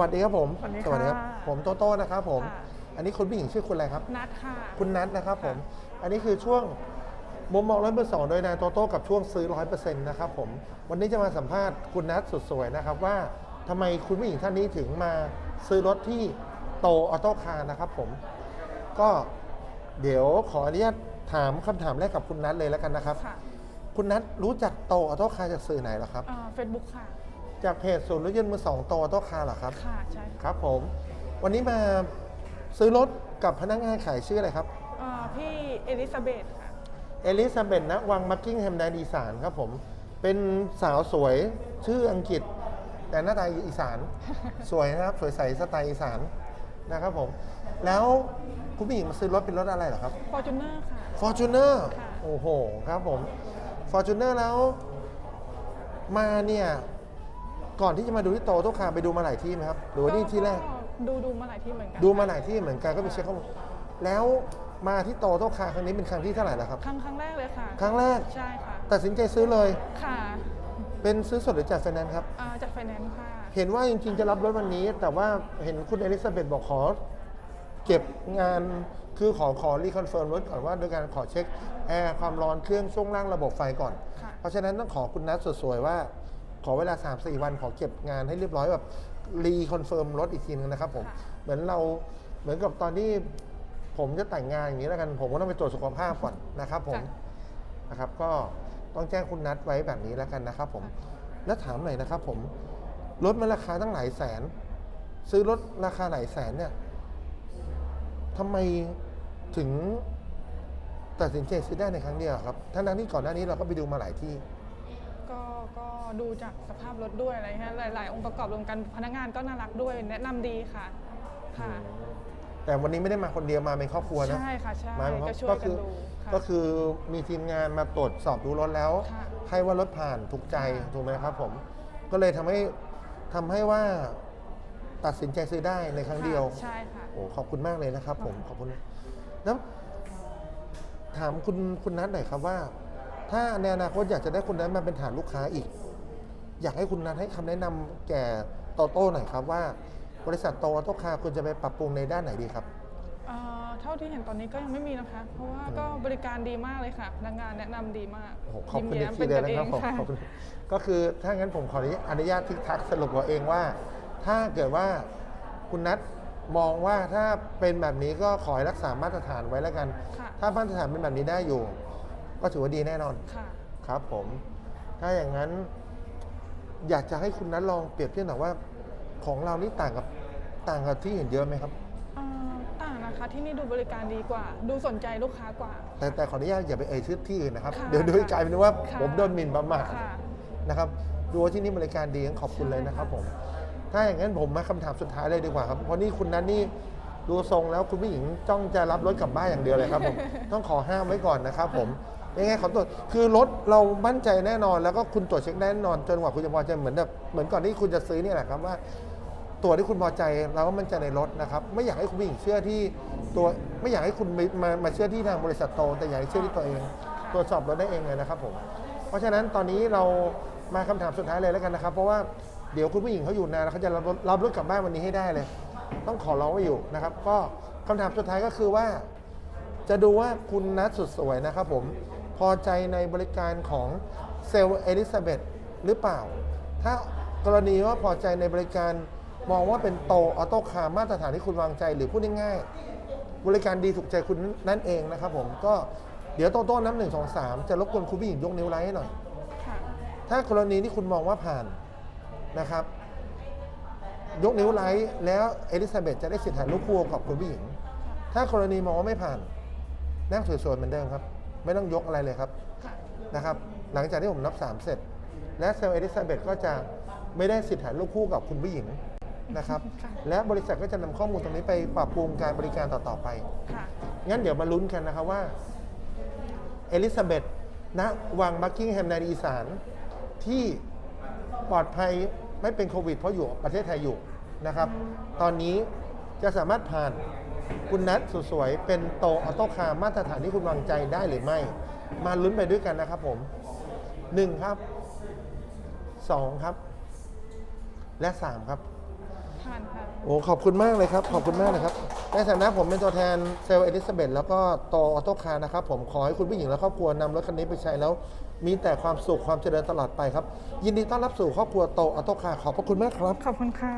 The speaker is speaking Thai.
วัสดีครับผมสวัสดีครับค่ะผมโตโต้นะครับผม ค่ะ อันนี้คุณผู้หญิงชื่อคุณอะไรครับ นัดค่ะ คุณนัทนะครับผมค่ะอันนี้คือช่วงมุมมองร้อยเปอร์สองโดยนายโตโต้กับช่วงซื้อร้อยเปอร์เซ็นต์นะครับผม วันนี้จะมาสัมภาษณ์คุณนัทสุดสวยนะครับว่าทำไมคุณผู้หญิงท่านนี้ถึงมาซื้อรถที่โตออโต้คาร์นะครับผม ก็เดี๋ยวขออนุญาตถามคำถามแรกกับคุณนัทเลยแล้วกันนะครับ ค่ะคุณนัทรู้จักโตออโต้คาร์จากสื่อไหนเหรอครับ เฟซบุ๊กค่ะ จากเพจศูนย์รถยนต์มือสองโตออโต้คาร์เหรอครับ ค่ะใช่ครับผม วันนี้มาซื้อรถกับพนักงานขายชื่ออะไรครับ เอ่อพี่เอลิซาเบธค่ะ เอลิซาเบธนะวังมักกิ้งแฮมแดนอีสานครับผม เป็นสาวสวยชื่ออังกฤษ แต่หน้าตาอีสาน สวยนะครับ สวยใสสไตล์อีสานนะครับผม แล้วคุณผู้หญิงมาซื้อรถเป็นรถอะไรเหรอครับ ฟอร์จูเนอร์ค่ะ f o r t u n e r ค่ะ โอ้โห ครับผม f o r t u n e r แล้ว มาเนี่ย ก่อนที่จะมาดูที่โตโตคาร์ไปดูมาหลายที่ไหมครับหรือว่านี่ที่แรก ดูดูมาหลายที่เหมือนกันดูมาหลายที่เหมือนกันก็ไปเช็คข้อมูลแล้วมาที่โตโตคาร์ครั้งนี้เป็นครั้งที่เท่าไหร่แล้วครับ ครั้งครั้งแรกเลยค่ะ ครั้งแรกใช่ค่ะ ตัดสินใจซื้อเลย ค่ะ เป็นซื้อสดหรือจัดไฟแนนซ์ครับอ่าจากไฟแนนซ์ค่ะ เห็นว่าจริงๆจะรับรถวันนี้ แต่ว่าเห็นคุณเอลิซาเบธบอกขอ เก็บงานคือขอขอรีคอนเฟิร์มรถก่อนว่าโดยการขอเช็คแอร์ความร้อนเครื่องช่วงล่างระบบไฟก่อนค่ะเพราะฉะนั้นต้องขอคุณนัทสวยๆว่า ขอเวลา 3-4 วันขอเก็บงานให้เรียบร้อยแบบรีคอนเฟิร์มรถอีกทีนึงนะครับผมเหมือนเราเหมือนกับตอนที่ผมจะแต่งงานอย่างนี้แล้วกัน ผมก็ต้องไปตรวจสุขภาพก่อนนะครับผมค่ะนะครับ ก็ต้องแจ้งคุณนัทไว้แบบนี้แล้วกันนะครับผมแล้วถามหน่อยนะครับ ผมรถมันราคาตั้งหลายแสน ซื้อรถราคาหลายแสนเนี่ยทำไมถึงตัดสินใจซื้อได้ในครั้งเดียวครับทั้งนั้นที่ก่อนหน้านี้เราก็ไปดูมาหลายที่ ก็ก็ดูจากสภาพรถด้วยอะไรฮะหลาย ๆ องค์ประกอบรวมกันพนักงานก็น่ารักด้วยแนะนำดีค่ะค่ะ แต่วันนี้ไม่ได้มาคนเดียวมาเป็นครอบครัวนะใช่ค่ะใช่มาเป็นครอบก็ช่วยก็กัคืนอดูค่ะ ก็คือมีทีมงานมาตรวจสอบดูรถแล้ว ค่ะให้ว่ารถผ่านถูกใจค่ะ ถูกไหมครับผม ก็เลยทำให้ทำให้ว่าตัดสินใจซื้อได้ในครั้งเดียวใช่ค่ะ โอ้ขอบคุณมากเลยนะครับผมขอบคุณแล้วถามคุณคุณนัทหน่อยครับว่า ถ้าในอนาคตอยากจะได้คุณนัทมาเป็นฐานลูกค้าอีก อยากให้คุณนัทให้คำแนะนำแก่โตโต้หน่อยครับว่า บริษัทโตโต้คาร์ควรจะไปปรับปรุงในด้านไหนดีครับเอ่อเท่าที่เห็นตอนนี้ก็ยังไม่มีนะคะ เพราะว่าก็บริการดีมากเลยค่ะพนักงานแนะนำดีมากโอ้โหขอบคุณยิ้อีมกแย้มทีเป็นเดียวกันนะเอครับผมงค่ะขอบคุณก็คือถ้างั้นผมขออนุญาตทิกทักสรุปตัวเองว่า ถ้าเกิดว่าคุณนัทมองว่าถ้าเป็นแบบนี้ก็ขอให้รักษามาตรฐานไว้แล้วกันค่ะถ้ามาตรฐานเป็นแบบนี้ได้อยู่ ก็ถือว่าดีแน่นอนค่ะครับผม ถ้าอย่างนั้น อยากจะให้คุณนัทลองเปรียบเทียบหน่อยว่า ของเรานี่ต่างกับต่างกับที่เห็นเยอะไหมครับ เอ่อต่างนะคะที่นี่ดูบริการดีกว่า ดูสนใจลูกค้ากว่า แต่แต่ขออนุญาตอย่าไปเอ่ยชื่อที่อื่นนะครับ ค่ะเดี๋ยวดูให้กลายเป็นว่าค่ะ ผมโดนหมิ่นประมาทค่ะ นะครับดูว่าที่นี่บริการดีงั้นขอบคุณเลยนะครับผม ถ้าอย่างนั้นผมมาคำถามสุดท้ายเลยดีกว่าครับ เพราะนี่คุณนัทนี่ดูทรงแล้วคุณผู้หญิงจ้องจะรับรถกลับบ้านอย่างเดียวเลยครับผม ต้องขอห้ามไว้ก่อนนะครับผม ยังไงขอตรวจคือรถเรามั่นใจแน่นอน แล้วก็คุณตรวจเช็คแน่นอน จนกว่าคุณจะพอใจเหมือนแบบเหมือนก่อนที่คุณจะซื้อเนี่ยแหละครับว่าตัวที่คุณพอใจเราก็มั่นใจในรถนะครับ ไม่อยากให้คุณผู้หญิงเชื่อที่ตัวไม่อยากให้คุณมามามาเชื่อที่ทางบริษัทโต แต่อยากให้เชื่อที่ตัวเองตรวจสอบรถได้เองเลยนะครับผมเพราะฉะนั้นตอนนี้เรามาคำถามสุดท้ายเลยแล้วกันนะครับ เพราะว่าเดี๋ยวคุณผู้หญิงเขาอยู่นานเขาจะรับรถรับรถกลับบ้านวันนี้ให้ได้เลย ต้องขอร้องไว้อยู่นะครับ ก็คำถามสุดท้ายก็คือว่า จะดูว่าคุณนัทสุดสวยนะครับ ผม พอใจในบริการของเซลล์เอลิซาเบธหรือเปล่า ถ้ากรณีว่าพอใจในบริการมองว่าเป็นโตออโต้คาร์มาตรฐานที่คุณวางใจหรือพูดง่ายๆบริการดีถูกใจคุณนั่นเองนะครับผมก็เดี๋ยวโตโต้น้ำหนึ่งสองสามจะรบกวนคุณผู้หญิงยกนิ้วไลค์ให้หน่อยค่ะถ้ากรณีที่คุณมองว่าผ่านนะครับ ยกนิ้วไลค์แล้วเอลิซาเบธจะได้สิทธิ์ถ่ายรูปคู่กับคุณผู้หญิง ถ้ากรณีมองว่าไม่ผ่านนั่งสวยๆเหมือนเดิมครับ ไม่ต้องยกอะไรเลยครับค่ะนะครับ หลังจากที่ผมนับ 3 เสร็จ และเซลล์เอลิซาเบธก็จะไม่ได้สิทธิ์ถ่ายรูปคู่กับคุณผู้หญิงนะครับค่ะและบริษัทก็จะนำข้อมูลตรงนี้ไปปรับปรุงการบริการต่อ ๆ ไปค่ะงั้นเดี๋ยวมาลุ้นกันนะครับว่าเอลิซาเบธณวังบักกิงแฮมในอีสานที่ปลอดภัยไม่เป็นโควิด เพราะอยู่ประเทศไทยอยู่นะครับ ตอนนี้จะสามารถผ่าน คุณนัทสุดสวยเป็นโตออโต้คาร์มาตรฐานที่คุณวางใจได้หรือไม่ มาลุ้นไปด้วยกันนะครับผมหนึ่งครับสองครับ และสามครับทานค่ะโอ้ขอบคุณมากเลยครับ ขอบคุณมากเลยครับในฐานะผมเป็นตัวแทนเซลล์เอลิซาเบธแล้วก็โตออโต้คาร์นะครับ ผมขอให้คุณผู้หญิงและครอบครัวนำรถคันนี้ไปใช้แล้ว มีแต่ความสุขความเจริญตลอดไปครับ ยินดีต้อนรับสู่ครอบครัวโตออโต้คาร์ขอบพระคุณมากครับ ขอบคุณค่ะ